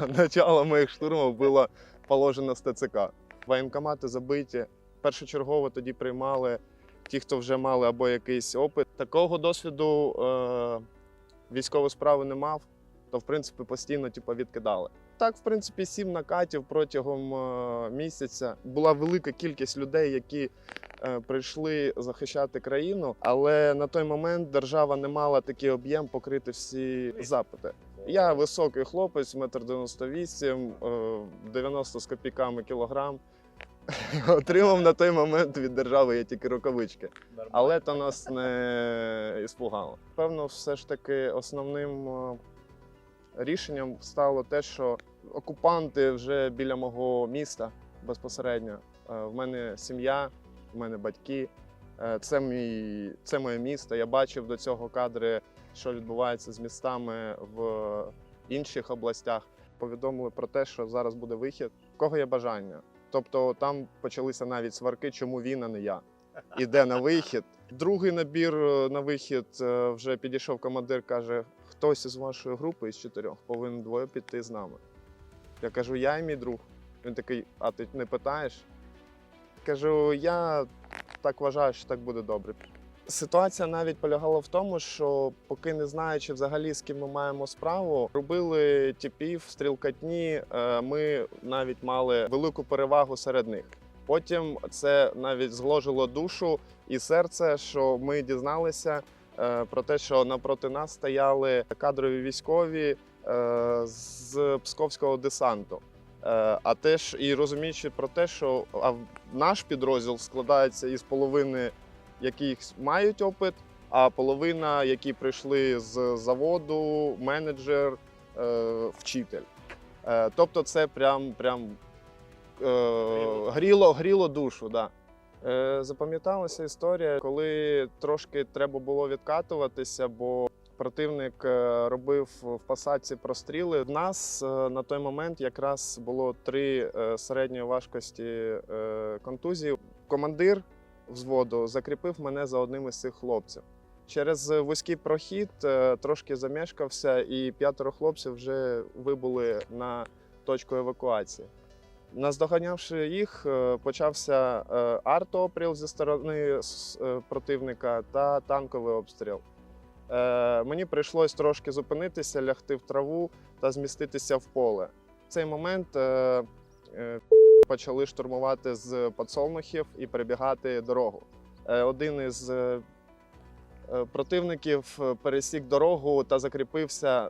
Начало моїх штурмів було положено з ТЦК. Воєнкомати забиті. Першочергово тоді приймали ті, хто вже мали або якийсь опит. Такого досвіду е, військової справи не мав, то в принципі постійно типу, відкидали. Так, в принципі, сім накатів протягом е, місяця. Була велика кількість людей, які е, прийшли захищати країну, але на той момент держава не мала такий об'єм покрити всі запити. Я високий хлопець, метр 98, е, 90 з копійками кілограм. Отримав на той момент від держави я тільки рукавички. Але то нас не іспугало. Певно, все ж таки основним е, рішенням стало те, що окупанти вже біля мого міста безпосередньо. Е, В мене сім'я, в мене батьки. Е, Це, мій, це моє місто. Я бачив до цього кадри, що відбувається з містами в інших областях. Повідомили про те, що зараз буде вихід. В кого є бажання? Тобто там почалися навіть сварки, чому він, а не я. Іде на вихід. Другий набір е, на вихід е, вже підійшов командир, каже: хтось із вашої групи із чотирьох повинен двоє піти з нами. Я кажу, я і мій друг. Він такий, а ти не питаєш? Кажу, я так вважаю, що так буде добре. Ситуація навіть полягала в тому, що поки не знаючи взагалі з ким ми маємо справу, робили тіпів, стрілкатні. е, Ми навіть мали велику перевагу серед них. Потім це навіть згложило душу і серце, що ми дізналися е, про те, що напроти нас стояли кадрові військові е, з псковського десанту. А теж і розуміючи про те, що наш підрозділ складається із половини, яких мають опит, а половина, які прийшли з заводу, менеджер, е, вчитель. Е, Тобто, це прям, прям е, гріло, гріло душу. Да. Е, Запам'яталася історія, коли трошки треба було відкатуватися, бо противник е, робив в посадці простріли. В нас на той момент якраз було три середньої важкості контузії. Командир взводу закріпив мене за одним із цих хлопців. Через вузький прохід е, трошки замешкався, і п'ятеро хлопців вже вибули на точку евакуації. Наздоганявши їх, е, почався е, зі сторони противника та танковий обстріл. Мені прийшлось трошки зупинитися, лягти в траву та зміститися в поле. В цей момент почали штурмувати з подсолнухів і перебігати дорогу. Е, Один із е, е, противників пересік дорогу та закріпився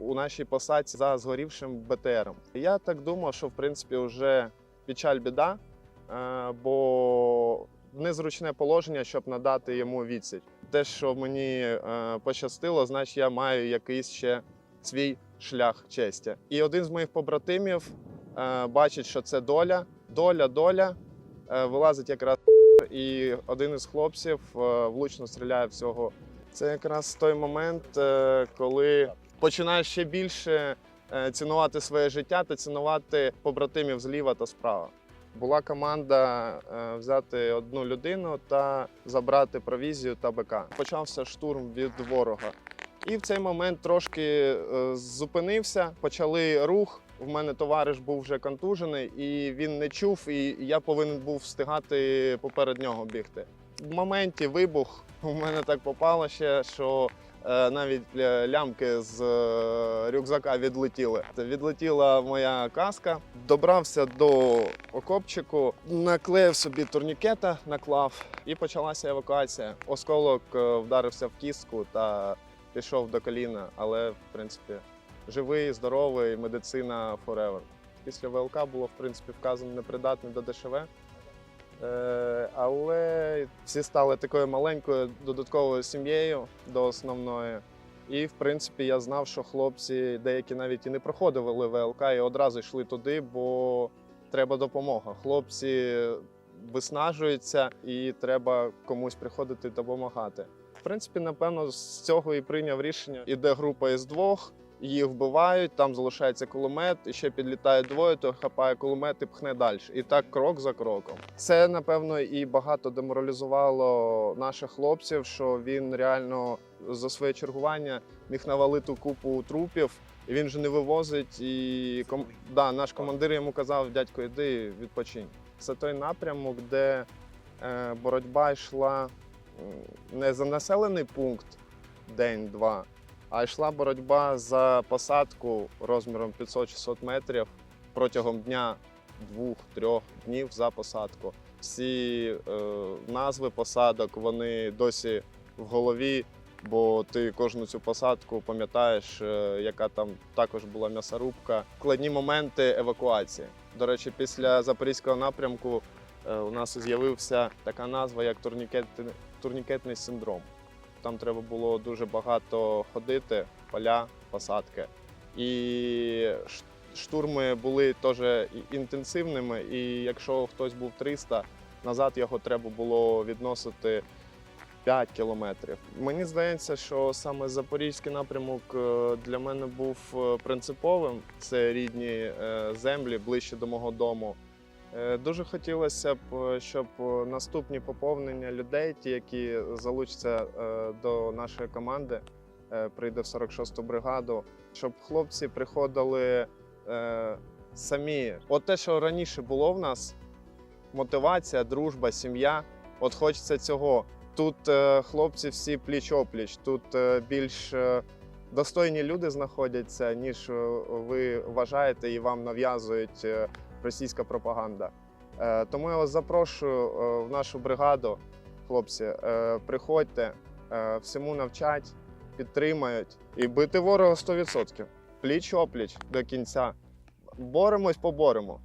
у нашій посадці за згорівшим БТРом. Я так думав, що в принципі вже печаль біда, бо незручне положення, щоб надати йому відсіч. Те, що мені пощастило, значить я маю якийсь ще свій шлях честі. І один з моїх побратимів бачить, що це доля, доля, доля. е, Вилазить якраз і один із хлопців е, влучно стріляє всього. Це якраз той момент, е, коли починаєш ще більше е, цінувати своє життя та цінувати побратимів зліва та справа. Була команда е, взяти одну людину та забрати провізію та БК. Почався штурм від ворога. І в цей момент трошки е, зупинився, почали рух. У мене товариш був вже контужений, і він не чув, і я повинен був встигати поперед нього бігти. В моменті вибух у мене так попало ще, що е, навіть лямки з е, рюкзака відлетіли. Відлетіла моя каска, добрався до окопчику, наклеїв собі турнікета, наклав, і почалася евакуація. Осколок е, вдарився в кістку та пішов до коліна, але в принципі живий, здоровий, медицина forever. Після ВЛК було в принципі вказано непридатний до ДШВ. Е, але всі стали такою маленькою додатковою сім'єю до основної. І, в принципі, я знав, що хлопці деякі навіть і не проходили ВЛК і одразу йшли туди, бо треба допомога. Хлопці виснажуються і треба комусь приходити допомагати. В принципі, напевно, з цього і прийняв рішення. Іде група із двох. Їх вбивають, там залишається кулемет, і ще підлітає двоє, то хапає кулемет і пхне далі. І так крок за кроком. Це, напевно, і багато деморалізувало наших хлопців, що він реально за своє чергування міг навалити купу трупів. І він же не вивозить. І ком... да, наш командир йому казав: дядько, іди відпочинь. Це той напрямок, де е, боротьба йшла не за населений пункт день-два, а йшла боротьба за посадку розміром 500-600 метрів протягом дня двох-трьох днів за посадку. Всі е, назви посадок вони досі в голові, бо ти кожну цю посадку пам'ятаєш, е, яка там також була м'ясорубка. Складні моменти евакуації. До речі, після запорізького напрямку е, у нас з'явився така назва, як турнікет, турнікетний синдром. Там треба було дуже багато ходити, поля, посадки. І штурми були теж інтенсивними. І якщо хтось був 300, назад його треба було відносити 5 кілометрів. Мені здається, що саме запорізький напрямок е, для мене був е, принциповим. Це рідні е, землі ближче до мого дому. Е, Дуже хотілося б, е, щоб е, наступні поповнення людей, ті, які залучаться до нашої команди, прийде в 46-ту бригаду, щоб хлопці приходили самі. От те, що раніше було в нас, мотивація, дружба, сім'я. От хочеться цього. Тут хлопці всі пліч-опліч, тут е, більш достойні люди знаходяться, ніж ви вважаєте і вам нав'язують російська пропаганда. Е, Тому я вас запрошую е, в нашу бригаду, хлопці. е, Приходьте, всьому навчать, підтримають і бити ворога 100%. Пліч опліч до кінця. Боремось, поборемо.